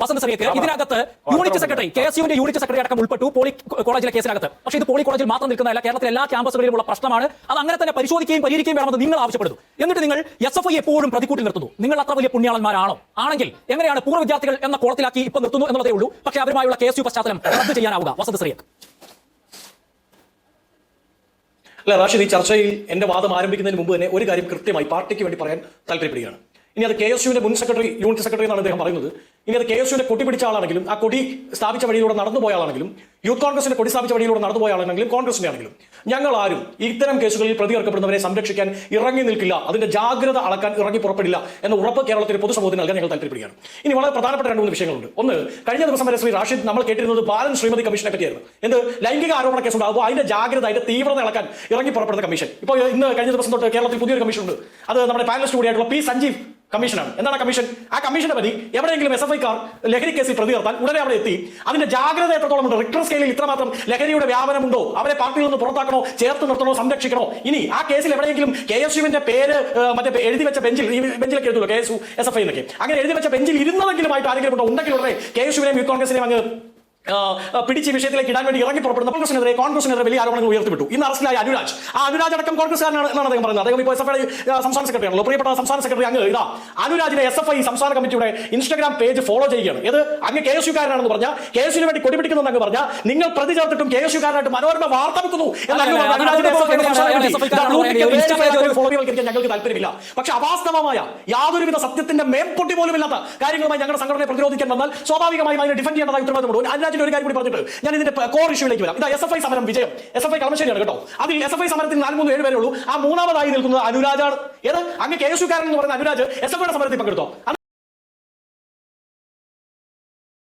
വസന്ത് സറിയക്ക് ഇതിനകത്ത് unit secretary K S യുവിന്റെ യൂണിറ്റ് സെക്രട്ടറി അടക്കം ഉൾപ്പെട്ടു. പോളി കോളേജിലെ കേസിനകത്ത്. പക്ഷേ ഇത് പോളി കോളേജിൽ മാത്രം നിൽക്കുന്നതല്ല കേരളത്തിലെ എല്ലാ ക്യാമ്പസുകളിലുമുള്ള പ്രശ്നമാണ്. അത് അങ്ങനെ തന്നെ പരിശോധിക്കുകയും പരിഹരിക്കുകയും വേണമെന്ന് നിങ്ങൾ ആവശ്യപ്പെടുന്നു. എന്നിട്ട് നിങ്ങൾ എസ് എഫ് ഐ എപ്പോഴും പ്രതികൂട്ടിൽ നിർത്തുന്നു. നിങ്ങൾ അത്ര വലിയ പുണ്യാളന്മാരാണോ? ആണെങ്കിൽ എങ്ങനെയാണ് പൂർവ വിദ്യാർത്ഥികൾ എന്ന കോളത്തിലാക്കി ഇപ്പൊ നിർത്തുന്നു എന്നുള്ളതേ ഉള്ളൂ. പക്ഷേ അവരുമായുള്ള കെ എസ് യു പശ്ചാത്തലം റദ്ദ് ചെയ്യാനാവുക. വസന്ത സറിയക്ക് അല്ല റാഷിദ് ഈ ചർച്ചയിൽ എന്റെ വാദം ആരംഭിക്കുന്നതിന് മുമ്പ് തന്നെ ഒരു കാര്യം കൃത്യമായി പാർട്ടിക്ക് വേണ്ടി പറയാൻ താല്പര്യപ്പെടുകയാണ്. ഇനി അത് കെ എസ് യുവിന്റെ മുൻ സെക്രട്ടറി യൂണിറ്റ് സെക്രട്ടറി എന്നാണ് അദ്ദേഹം പറയുന്നത്. ഇനി അത് കെ എസ് യുവിന്റെ കൊടി പിടിച്ച ആളാണെങ്കിലും ആ കൊടി സ്ഥാപിച്ച വഴിയിലൂടെ നടന്നു പോയ ആളാണെങ്കിലും യൂത്ത് കോൺഗ്രസിന്റെ കൊടി സ്ഥാപിച്ച വഴിയിലൂടെ നടന്നു പോയ ആളാണെങ്കിലും കോൺഗ്രസിന്റെ ആണെങ്കിലും ഞങ്ങൾ ആരും ഇത്തരം കേസുകളിൽ പ്രതികർക്കപ്പെടുന്നവരെ സംരക്ഷിക്കാൻ ഇറങ്ങി നിൽക്കില്ല അതിന്റെ ജാഗ്രത അളക്കാൻ ഇറങ്ങി പുറപ്പെടില്ല എന്ന ഉറപ്പ് കേരളത്തിന്റെ പൊതുസമൂഹത്തിന് നൽകാൻ ഞങ്ങൾ താല്പര്യപ്പെടുകയാണ്. ഇനി വളരെ പ്രധാനപ്പെട്ട രണ്ട് മൂന്ന് വിഷയങ്ങളുണ്ട്. ഒന്ന് കഴിഞ്ഞ ദിവസം വരെ ശ്രീ റാഷിദ് നമ്മൾ കേട്ടിരുന്നത് ബാലൻ ശ്രീമതി കമ്മീഷനെ പറ്റിയായിരുന്നു. എന്ത്? ലൈംഗിക ആരോപണ കേസ് ഉണ്ടാകുമ്പോൾ അതിന്റെ ജാഗ്രത അതിന്റെ തീവ്രത അളക്കാൻ ഇറങ്ങി പുറപ്പെടുന്ന കമ്മീഷൻ. ഇപ്പോൾ ഇന്ന് കഴിഞ്ഞ ദിവസം തൊട്ട് കേരളത്തിൽ പുതിയൊരു കമ്മീഷൻ ഉണ്ട് അത് നമ്മുടെ പാനലിസ്റ്റ് കൂടിയായിട്ടുള്ള പി സഞ്ജീവ് കമ്മീഷനാണ്. എന്താണ് കമ്മീഷൻ? ആ കമ്മീഷന്റെ പതി എവിടെയെങ്കിലും എസ് എഫ് ഐക്കാർ ലഹരി കേസിൽ പ്രതി ചേർത്താൽ ഉടനെ അവിടെ എത്തി. അതിന്റെ ജാഗ്രത എത്രത്തോളം ഉണ്ട്? റിക്ടർ സ്കെയിലിൽ ഇത്രമാത്രം ലഹരിയുടെ വ്യാപനമുണ്ടോ അവരെ പാർട്ടിയിൽ നിന്ന് പുറത്താക്കണോ? ചേർത്ത് നിർത്തണോ? സംരക്ഷിക്കണോ? ഇനി ആ കേസിൽ എവിടെയെങ്കിലും കെ എസ് യുവിന്റെ പേര് മറ്റേ എഴുതി വെച്ച ബെഞ്ചിൽ ബെഞ്ചിലൊക്കെ എഴുതുള്ളൂ K S U S F I എന്നൊക്കെ. അങ്ങനെ എഴുതി വെച്ച ബെഞ്ചിൽ ഇരുന്നതെങ്കിലും ആയിട്ട് ആരെങ്കിലും ഉണ്ടോ? ഉണ്ടെങ്കിൽ ഉടനെ കെ എസ് യുവിനെയും യൂത്ത് കോൺഗ്രസിനെയും അങ്ങ് പിടിച്ച് വിഷയത്തിലേക്ക് ഇടാൻ വേണ്ടി ഇറങ്ങി പുറപ്പെടുന്ന കോൺഗ്രസിനെതിരെ കോൺഗ്രസിനെതിരെ വലിയ ആരോപണങ്ങൾ ഉയർത്തിവിട്ടു. ഇന്ന് അറസ്റ്റിലായ അനുരാജ്. ആ അനുരാജ് അടക്കം കോൺഗ്രസ്സുകാരനാണ് എന്നാണ് അദ്ദേഹം പറയുന്നത്. അദ്ദേഹം ഇപ്പോൾ എസ് എഫ് ഐ സംസ്ഥാന സെക്രട്ടറി ആണല്ലോ. പ്രിയപ്പെട്ട സംസ്ഥാന സെക്രട്ടറി അങ്ങ് ഇതാ. അനുരാജിനെ എസ് എഫ് ഐ സംസ്ഥാന കമ്മിറ്റിയുടെ ഇൻസ്റ്റാഗ്രാം പേജ് ഫോളോ ചെയ്യുകയാണ്. ഇത് അങ്ങ് കെ എസ് യുക്കാരനാണെന്ന് പറഞ്ഞാൽ കെ എസ് യുവിന് വേണ്ടി കൊടിപിടിക്കുന്നു എന്ന് അങ്ങ് പറഞ്ഞാൽ നിങ്ങൾ പ്രതി ചേർത്തിട്ടും കെ എസ് യുക്കാരനായിട്ട് മനോരമ വാർത്ത വെക്കുന്നു ഞങ്ങൾക്ക് താല്പര്യമില്ല. പക്ഷെ അവാസ്തവമായ യാതൊരുവിധ സത്യത്തിന്റെ മേംപൊട്ടി പോലും ഇല്ലാത്ത കാര്യങ്ങളുമായി ഞങ്ങളുടെ സംഘടനയെ പ്രതിരോധിക്കാൻ വന്നാൽ സ്വാഭാവികമായും അതിനെ ഡിഫൻഡ് ചെയ്യേണ്ടതായി ഉത്തരവാദിത്തമുണ്ട്. അനുരാജിന്റെ ഒരു കാര്യം കൂടി പറഞ്ഞിട്ട് ഞാൻ ഇതിന്റെ കോർ ഇഷ്യൂലേക്ക് വരാം. ഇതാ എസ് എഫ് ഐ സമരം വിജയം. എസ് എഫ് ഐ കളമശ്ശേരിയാണ് കേട്ടോ. അതിൽ എസ് എഫ് ഐ സമരത്തിൽ നാല് മൂന്ന് ഏഴ് പേരുള്ളൂ ആ മൂന്നാമതായി നിൽക്കുന്നത് അനുരാജാണ്. ഏത്? അങ്ങ് കെ എസ് യുക്കാരൻ എന്ന് പറയുന്ന അനുരാജ് എസ് എഫ് ഐയുടെ സമരത്തിൽ പങ്കെടുത്തോ?